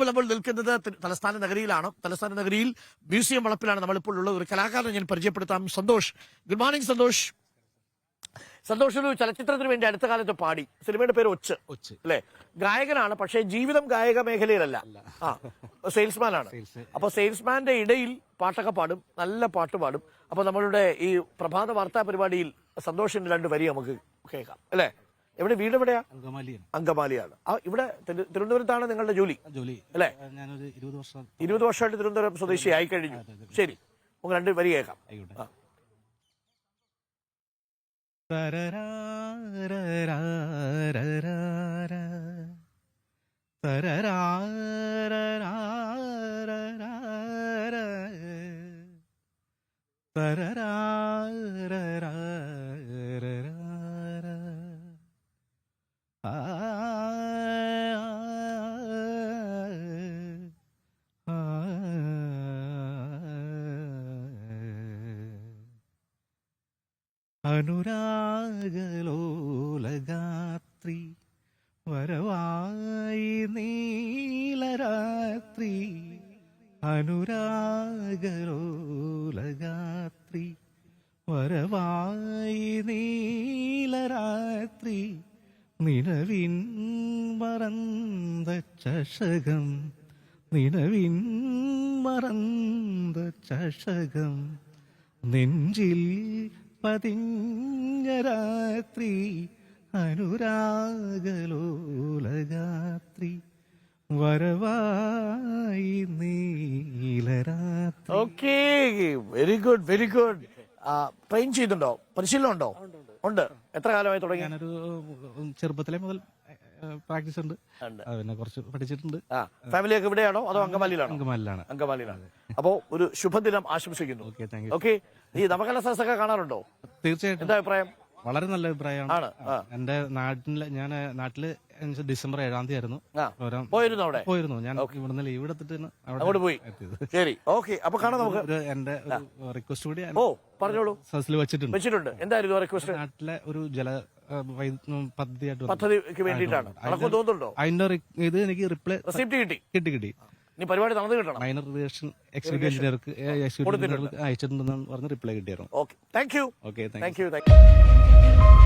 ഇപ്പോൾ നമ്മൾ നിൽക്കുന്നത് തലസ്ഥാന നഗരിയിലാണ്. തലസ്ഥാന നഗരിയിൽ മ്യൂസിയം വളപ്പിലാണ് നമ്മളിപ്പോൾ ഉള്ളത്. ഒരു കലാകാരനെ ഞാൻ പരിചയപ്പെടുത്താം. Santhosh. Good morning Santhosh. Santhosh ഒരു ചലച്ചിത്രത്തിന് വേണ്ടി അടുത്ത കാലത്ത് പാടി. സിനിമയുടെ പേര് ഒച്ച്. ഒച്ച്. അല്ലെ? ഗായകനാണ് പക്ഷേ ജീവിതം ഗായക മേഖലയിലല്ല ആ സെയിൽസ്മാൻ ആണ് അപ്പൊ സെയിൽസ്മാന്റെ ഇടയിൽ പാട്ടൊക്കെ പാടും. നല്ല പാട്ട് പാടും. അപ്പൊ നമ്മളുടെ ഈ പ്രഭാത വാർത്താ പരിപാടിയിൽ സന്തോഷിന്റെ രണ്ട് വരി നമുക്ക് കേൾക്കാം. അല്ലെ? എവിടെ വീട് എവിടെയാ അങ്കമാലിയാണ് അങ്കമാലിയാണ് ആ ഇവിടെ തിരു- തിരുവനന്തപുരത്താണ് നിങ്ങളുടെ ജോലി ജോലി അല്ലേ? ഞാനൊരു ഇരുപത് വർഷം ഇരുപത് വർഷമായിട്ട് തിരുവനന്തപുരം സ്വദേശി ആയി കഴിഞ്ഞു ശരി നമുക്ക് രണ്ട് വരി കേൾക്കാം ആയിക്കോട്ടെ ആ. അനുരാഗലോലഗാത്രി വരവായി നീലരാത്രി അനുരാഗലോലഗാത്രി വരവായി നീലരാത്രി നിലവിൻ മറന്ത ചഷകം. നിലവിൻ മറന്ത ചഷകം. നെഞ്ചിൽ പതിഞ്ഞ രാത്രി അനുരാഗലോലഗാത്രി. വരവായി നീലരാത്രി. Okay very good very good train ചെയ്തുണ്ടോ പരിശീലനം ഉണ്ടോ. ഉണ്ട്. എത്ര കാലമായി തുടങ്ങി? ഞാനൊരു ചെറുപ്പത്തിലെ മുതൽ പ്രാക്ടീസ് ഉണ്ട്. പിന്നെ കുറച്ച് പഠിച്ചിട്ടുണ്ട്. ആ ഫാമിലിയൊക്കെ ഇവിടെയാണോ അതോ അങ്കമാലിയിലാണോ? അങ്കമാലിയിലാണ്. അങ്കമാലിയിലാണ്. അപ്പോ ഒരു ശുഭദിനം ആശംസിക്കുന്നു. ഓക്കെ ഈ നവകല സദസ്സൊക്കെ കാണാറുണ്ടോ? തീർച്ചയായിട്ടും. എന്താ അഭിപ്രായം? വളരെ നല്ല അഭിപ്രായമാണ്. എന്റെ നാട്ടിൽ ഞാൻ നാട്ടിൽ ഡിസംബർ ഏഴാം തീയതി ആയിരുന്നു. പ്രോഗ്രാം പോയിരുന്നു അവിടെ? പോയിരുന്നു. ഞാൻ ഇവിടുന്ന് ലീവ് എടുത്തിട്ട് അവിടെ പോയി? ശരി. ഓക്കെ. അപ്പൊ കാണാം നമുക്ക്. എന്റെ റിക്വസ്റ്റ് കൂടി ഓ പറഞ്ഞോളൂ. സദസ്സിൽ വെച്ചിട്ടുണ്ട്. വെച്ചിട്ടുണ്ട്. എന്തായിരുന്നു റിക്വസ്റ്റ് നാട്ടിലെ ഒരു ജല പദ്ധതി ആയിട്ട് ഉം, പദ്ധതിയായിട്ട് പദ്ധതിക്ക് വേണ്ടിയിട്ടാണ്. അതിന്റെ ഇത് എനിക്ക് റിപ്ലൈ കിട്ടി കിട്ടി. ഇനി പരിപാടി നടന്നു കിട്ടണം. മൈനർ റിവേഷൻ എക്സിക്യൂട്ടീവ് എഞ്ചിനീയർക്ക് എക്സിക്യൂട്ടീവ് എഞ്ചിനീയർക്ക് അയച്ചിട്ടുണ്ടെന്ന് പറഞ്ഞ് റിപ്ലൈ കിട്ടിയായിരുന്നു okay thank you okay thank you thank you